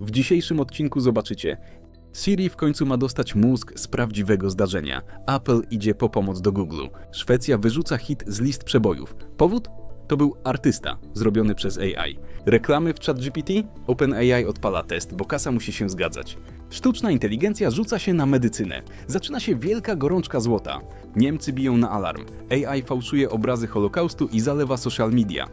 W dzisiejszym odcinku zobaczycie. Siri w końcu ma dostać mózg z prawdziwego zdarzenia. Apple idzie po pomoc do Google. Szwecja wyrzuca hit z list przebojów. Powód? To był artysta, zrobiony przez AI. Reklamy w ChatGPT? OpenAI odpala test, bo kasa musi się zgadzać. Sztuczna inteligencja rzuca się na medycynę. Zaczyna się wielka gorączka złota. Niemcy biją na alarm. AI fałszuje obrazy Holokaustu i zalewa social media.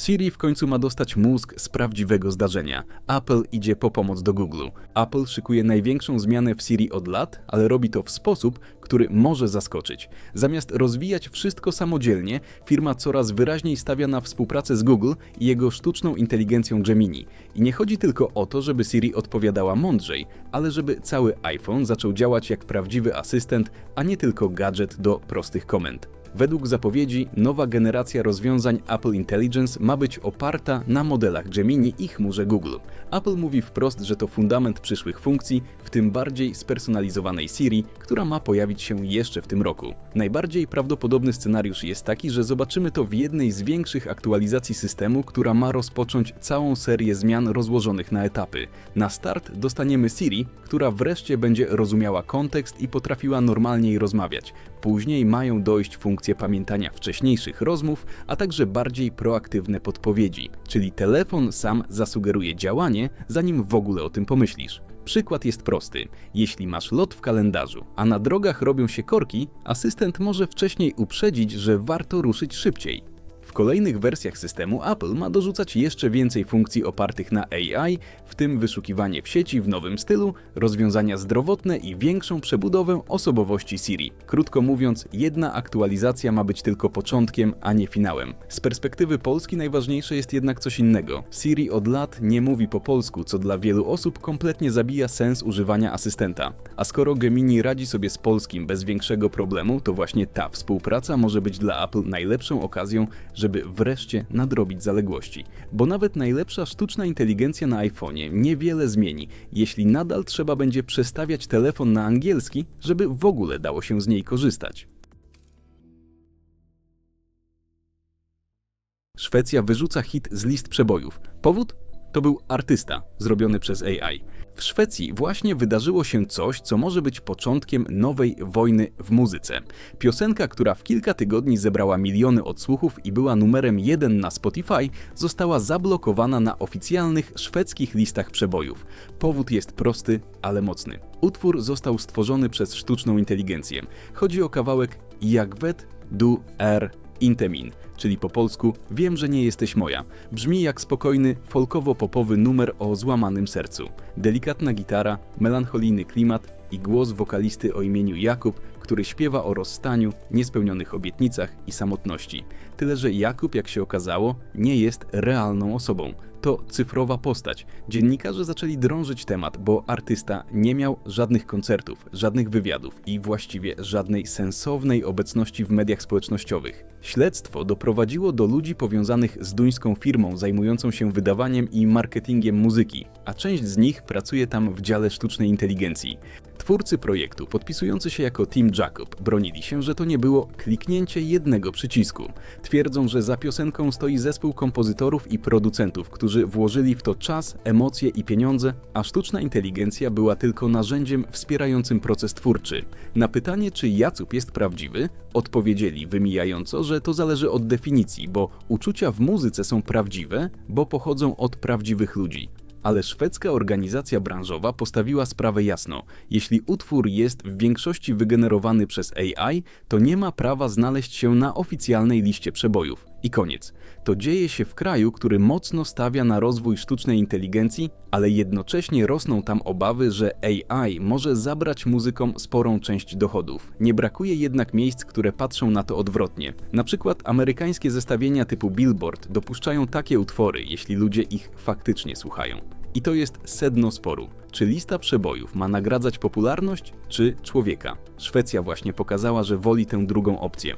Siri w końcu ma dostać mózg z prawdziwego zdarzenia. Apple idzie po pomoc do Google. Apple szykuje największą zmianę w Siri od lat, ale robi to w sposób, który może zaskoczyć. Zamiast rozwijać wszystko samodzielnie, firma coraz wyraźniej stawia na współpracę z Google i jego sztuczną inteligencją Gemini. I nie chodzi tylko o to, żeby Siri odpowiadała mądrzej, ale żeby cały iPhone zaczął działać jak prawdziwy asystent, a nie tylko gadżet do prostych komend. Według zapowiedzi nowa generacja rozwiązań Apple Intelligence ma być oparta na modelach Gemini i chmurze Google. Apple mówi wprost, że to fundament przyszłych funkcji, w tym bardziej spersonalizowanej Siri, która ma pojawić się jeszcze w tym roku. Najbardziej prawdopodobny scenariusz jest taki, że zobaczymy to w jednej z większych aktualizacji systemu, która ma rozpocząć całą serię zmian rozłożonych na etapy. Na start dostaniemy Siri, która wreszcie będzie rozumiała kontekst i potrafiła normalniej rozmawiać. Później mają dojść funkcje pamiętania wcześniejszych rozmów, a także bardziej proaktywne podpowiedzi, czyli telefon sam zasugeruje działanie, zanim w ogóle o tym pomyślisz. Przykład jest prosty. Jeśli masz lot w kalendarzu, a na drogach robią się korki, asystent może wcześniej uprzedzić, że warto ruszyć szybciej. W kolejnych wersjach systemu Apple ma dorzucać jeszcze więcej funkcji opartych na AI, w tym wyszukiwanie w sieci w nowym stylu, rozwiązania zdrowotne i większą przebudowę osobowości Siri. Krótko mówiąc, jedna aktualizacja ma być tylko początkiem, a nie finałem. Z perspektywy Polski najważniejsze jest jednak coś innego. Siri od lat nie mówi po polsku, co dla wielu osób kompletnie zabija sens używania asystenta. A skoro Gemini radzi sobie z polskim bez większego problemu, to właśnie ta współpraca może być dla Apple najlepszą okazją, żeby wreszcie nadrobić zaległości. Bo nawet najlepsza sztuczna inteligencja na iPhone'ie niewiele zmieni, jeśli nadal trzeba będzie przestawiać telefon na angielski, żeby w ogóle dało się z niej korzystać. Szwecja wyrzuca hit z list przebojów. Powód? To był artysta, zrobiony przez AI. W Szwecji właśnie wydarzyło się coś, co może być początkiem nowej wojny w muzyce. Piosenka, która w kilka tygodni zebrała miliony odsłuchów i była numerem jeden na Spotify, została zablokowana na oficjalnych szwedzkich listach przebojów. Powód jest prosty, ale mocny. Utwór został stworzony przez sztuczną inteligencję. Chodzi o kawałek Jagvet du R Intemin, czyli po polsku Wiem, że nie jesteś moja. Brzmi jak spokojny, folkowo-popowy numer o złamanym sercu. Delikatna gitara, melancholijny klimat i głos wokalisty o imieniu Jakub, który śpiewa o rozstaniu, niespełnionych obietnicach i samotności. Tyle, że Jakub, jak się okazało, nie jest realną osobą. To cyfrowa postać. Dziennikarze zaczęli drążyć temat, bo artysta nie miał żadnych koncertów, żadnych wywiadów i właściwie żadnej sensownej obecności w mediach społecznościowych. Śledztwo doprowadziło do ludzi powiązanych z duńską firmą zajmującą się wydawaniem i marketingiem muzyki, a część z nich pracuje tam w dziale sztucznej inteligencji. Twórcy projektu, podpisujący się jako Team Jacob, bronili się, że to nie było kliknięcie jednego przycisku. Twierdzą, że za piosenką stoi zespół kompozytorów i producentów, którzy włożyli w to czas, emocje i pieniądze, a sztuczna inteligencja była tylko narzędziem wspierającym proces twórczy. Na pytanie, czy Jacup jest prawdziwy, odpowiedzieli wymijająco, że to zależy od definicji, bo uczucia w muzyce są prawdziwe, bo pochodzą od prawdziwych ludzi. Ale szwedzka organizacja branżowa postawiła sprawę jasno. Jeśli utwór jest w większości wygenerowany przez AI, to nie ma prawa znaleźć się na oficjalnej liście przebojów. I koniec. To dzieje się w kraju, który mocno stawia na rozwój sztucznej inteligencji, ale jednocześnie rosną tam obawy, że AI może zabrać muzykom sporą część dochodów. Nie brakuje jednak miejsc, które patrzą na to odwrotnie. Na przykład amerykańskie zestawienia typu Billboard dopuszczają takie utwory, jeśli ludzie ich faktycznie słuchają. I to jest sedno sporu. Czy lista przebojów ma nagradzać popularność, czy człowieka? Szwecja właśnie pokazała, że woli tę drugą opcję.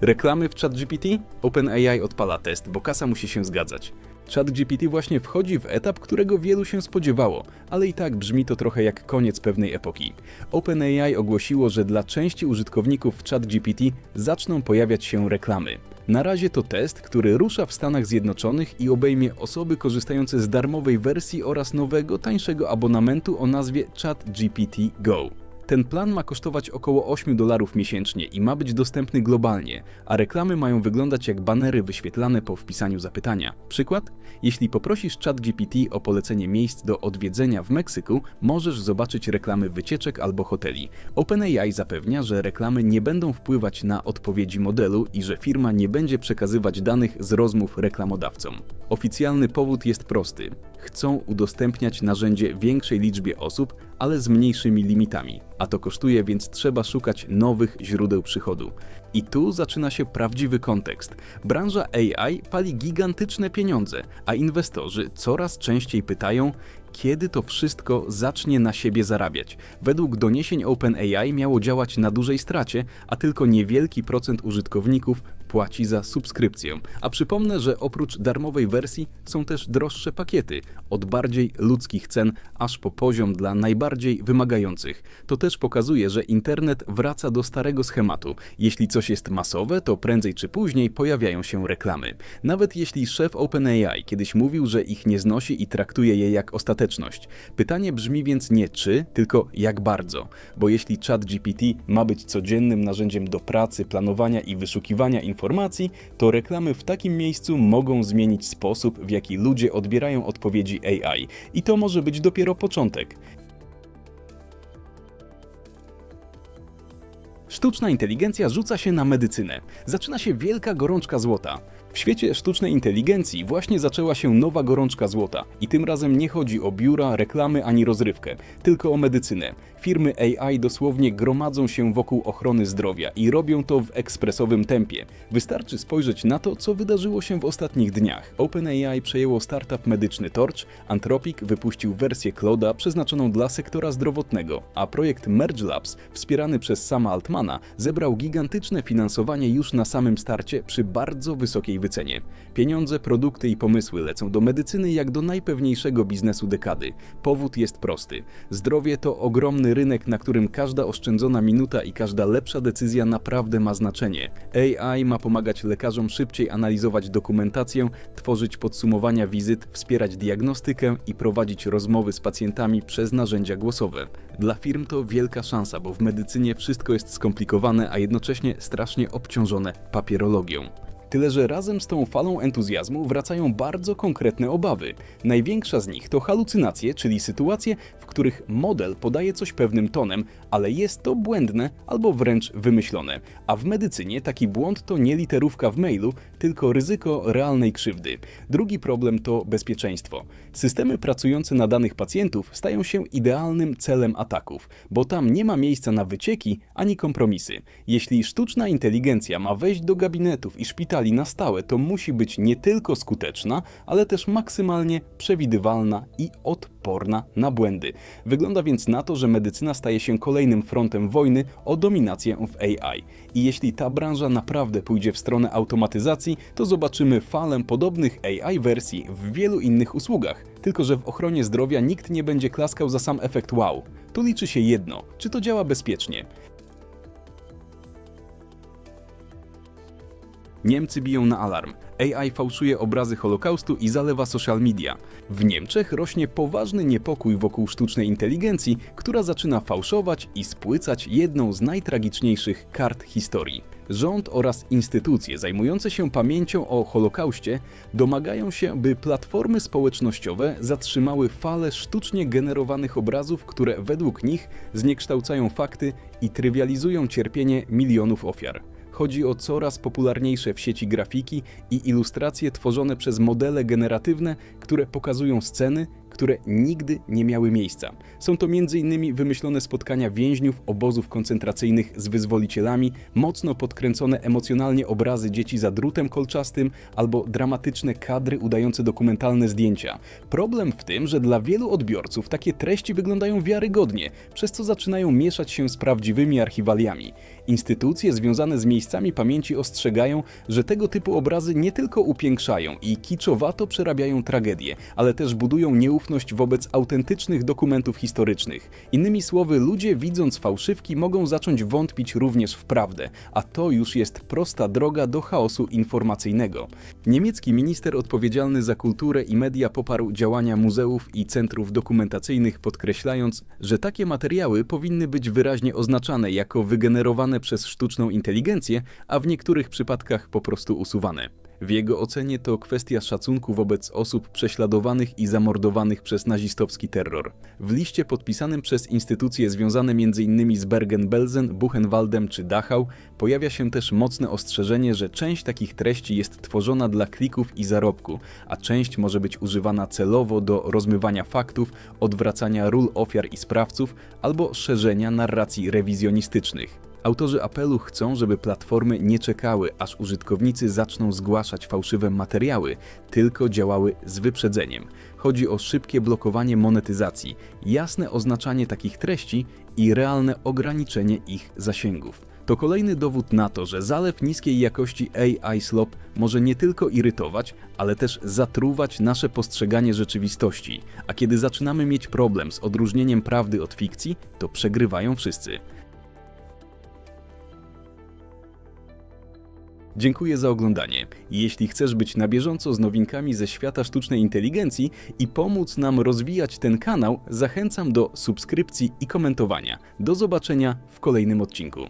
Reklamy w ChatGPT? OpenAI odpala test, bo kasa musi się zgadzać. ChatGPT właśnie wchodzi w etap, którego wielu się spodziewało, ale i tak brzmi to trochę jak koniec pewnej epoki. OpenAI ogłosiło, że dla części użytkowników ChatGPT zaczną pojawiać się reklamy. Na razie to test, który rusza w Stanach Zjednoczonych i obejmie osoby korzystające z darmowej wersji oraz nowego, tańszego abonamentu o nazwie ChatGPT Go. Ten plan ma kosztować około 8 dolarów miesięcznie i ma być dostępny globalnie, a reklamy mają wyglądać jak banery wyświetlane po wpisaniu zapytania. Przykład? Jeśli poprosisz ChatGPT o polecenie miejsc do odwiedzenia w Meksyku, możesz zobaczyć reklamy wycieczek albo hoteli. OpenAI zapewnia, że reklamy nie będą wpływać na odpowiedzi modelu i że firma nie będzie przekazywać danych z rozmów reklamodawcom. Oficjalny powód jest prosty. Chcą udostępniać narzędzie większej liczbie osób, ale z mniejszymi limitami, a to kosztuje, więc trzeba szukać nowych źródeł przychodu. I tu zaczyna się prawdziwy kontekst. Branża AI pali gigantyczne pieniądze, a inwestorzy coraz częściej pytają, kiedy to wszystko zacznie na siebie zarabiać. Według doniesień OpenAI miało działać na dużej stracie, a tylko niewielki procent użytkowników płaci za subskrypcję. A przypomnę, że oprócz darmowej wersji są też droższe pakiety, od bardziej ludzkich cen aż po poziom dla najbardziej wymagających. To też pokazuje, że internet wraca do starego schematu. Jeśli coś jest masowe, to prędzej czy później pojawiają się reklamy. Nawet jeśli szef OpenAI kiedyś mówił, że ich nie znosi i traktuje je jak ostateczność. Pytanie brzmi więc nie czy, tylko jak bardzo. Bo jeśli ChatGPT ma być codziennym narzędziem do pracy, planowania i wyszukiwania informacji, to reklamy w takim miejscu mogą zmienić sposób, w jaki ludzie odbierają odpowiedzi AI. I to może być dopiero początek. Sztuczna inteligencja rzuca się na medycynę. Zaczyna się wielka gorączka złota. W świecie sztucznej inteligencji właśnie zaczęła się nowa gorączka złota. I tym razem nie chodzi o biura, reklamy ani rozrywkę, tylko o medycynę. Firmy AI dosłownie gromadzą się wokół ochrony zdrowia i robią to w ekspresowym tempie. Wystarczy spojrzeć na to, co wydarzyło się w ostatnich dniach. OpenAI przejęło startup medyczny Torch, Anthropic wypuścił wersję Cloda przeznaczoną dla sektora zdrowotnego, a projekt Merge Labs, wspierany przez sama Altmana, zebrał gigantyczne finansowanie już na samym starcie przy bardzo wysokiej wycenie. Pieniądze, produkty i pomysły lecą do medycyny jak do najpewniejszego biznesu dekady. Powód jest prosty. Zdrowie to ogromny rynek, na którym każda oszczędzona minuta i każda lepsza decyzja naprawdę ma znaczenie. AI ma pomagać lekarzom szybciej analizować dokumentację, tworzyć podsumowania wizyt, wspierać diagnostykę i prowadzić rozmowy z pacjentami przez narzędzia głosowe. Dla firm to wielka szansa, bo w medycynie wszystko jest skomplikowane, a jednocześnie strasznie obciążone papierologią. Tyle, że razem z tą falą entuzjazmu wracają bardzo konkretne obawy. Największa z nich to halucynacje, czyli sytuacje, w których model podaje coś pewnym tonem, ale jest to błędne albo wręcz wymyślone. A w medycynie taki błąd to nie literówka w mailu, tylko ryzyko realnej krzywdy. Drugi problem to bezpieczeństwo. Systemy pracujące na danych pacjentów stają się idealnym celem ataków, bo tam nie ma miejsca na wycieki ani kompromisy. Jeśli sztuczna inteligencja ma wejść do gabinetów i szpitali na stałe, to musi być nie tylko skuteczna, ale też maksymalnie przewidywalna i odporna na błędy. Wygląda więc na to, że medycyna staje się kolejnym frontem wojny o dominację w AI. I jeśli ta branża naprawdę pójdzie w stronę automatyzacji, to zobaczymy falę podobnych AI wersji w wielu innych usługach. Tylko, że w ochronie zdrowia nikt nie będzie klaskał za sam efekt wow. Tu liczy się jedno, czy to działa bezpiecznie. Niemcy biją na alarm. AI fałszuje obrazy Holokaustu i zalewa social media. W Niemczech rośnie poważny niepokój wokół sztucznej inteligencji, która zaczyna fałszować i spłycać jedną z najtragiczniejszych kart historii. Rząd oraz instytucje zajmujące się pamięcią o Holokauście domagają się, by platformy społecznościowe zatrzymały falę sztucznie generowanych obrazów, które według nich zniekształcają fakty i trywializują cierpienie milionów ofiar. Chodzi o coraz popularniejsze w sieci grafiki i ilustracje tworzone przez modele generatywne, które pokazują sceny, które nigdy nie miały miejsca. Są to m.in. wymyślone spotkania więźniów obozów koncentracyjnych z wyzwolicielami, mocno podkręcone emocjonalnie obrazy dzieci za drutem kolczastym albo dramatyczne kadry udające dokumentalne zdjęcia. Problem w tym, że dla wielu odbiorców takie treści wyglądają wiarygodnie, przez co zaczynają mieszać się z prawdziwymi archiwaliami. Instytucje związane z miejscami pamięci ostrzegają, że tego typu obrazy nie tylko upiększają i kiczowato przerabiają tragedię, ale też budują wobec autentycznych dokumentów historycznych. Innymi słowy, ludzie widząc fałszywki mogą zacząć wątpić również w prawdę, a to już jest prosta droga do chaosu informacyjnego. Niemiecki minister odpowiedzialny za kulturę i media poparł działania muzeów i centrów dokumentacyjnych, podkreślając, że takie materiały powinny być wyraźnie oznaczane jako wygenerowane przez sztuczną inteligencję, a w niektórych przypadkach po prostu usuwane. W jego ocenie to kwestia szacunku wobec osób prześladowanych i zamordowanych przez nazistowski terror. W liście podpisanym przez instytucje związane m.in. z Bergen-Belsen, Buchenwaldem czy Dachau pojawia się też mocne ostrzeżenie, że część takich treści jest tworzona dla klików i zarobku, a część może być używana celowo do rozmywania faktów, odwracania ról ofiar i sprawców albo szerzenia narracji rewizjonistycznych. Autorzy apelu chcą, żeby platformy nie czekały, aż użytkownicy zaczną zgłaszać fałszywe materiały, tylko działały z wyprzedzeniem. Chodzi o szybkie blokowanie monetyzacji, jasne oznaczanie takich treści i realne ograniczenie ich zasięgów. To kolejny dowód na to, że zalew niskiej jakości AI slop może nie tylko irytować, ale też zatruwać nasze postrzeganie rzeczywistości. A kiedy zaczynamy mieć problem z odróżnieniem prawdy od fikcji, to przegrywają wszyscy. Dziękuję za oglądanie. Jeśli chcesz być na bieżąco z nowinkami ze świata sztucznej inteligencji i pomóc nam rozwijać ten kanał, zachęcam do subskrypcji i komentowania. Do zobaczenia w kolejnym odcinku.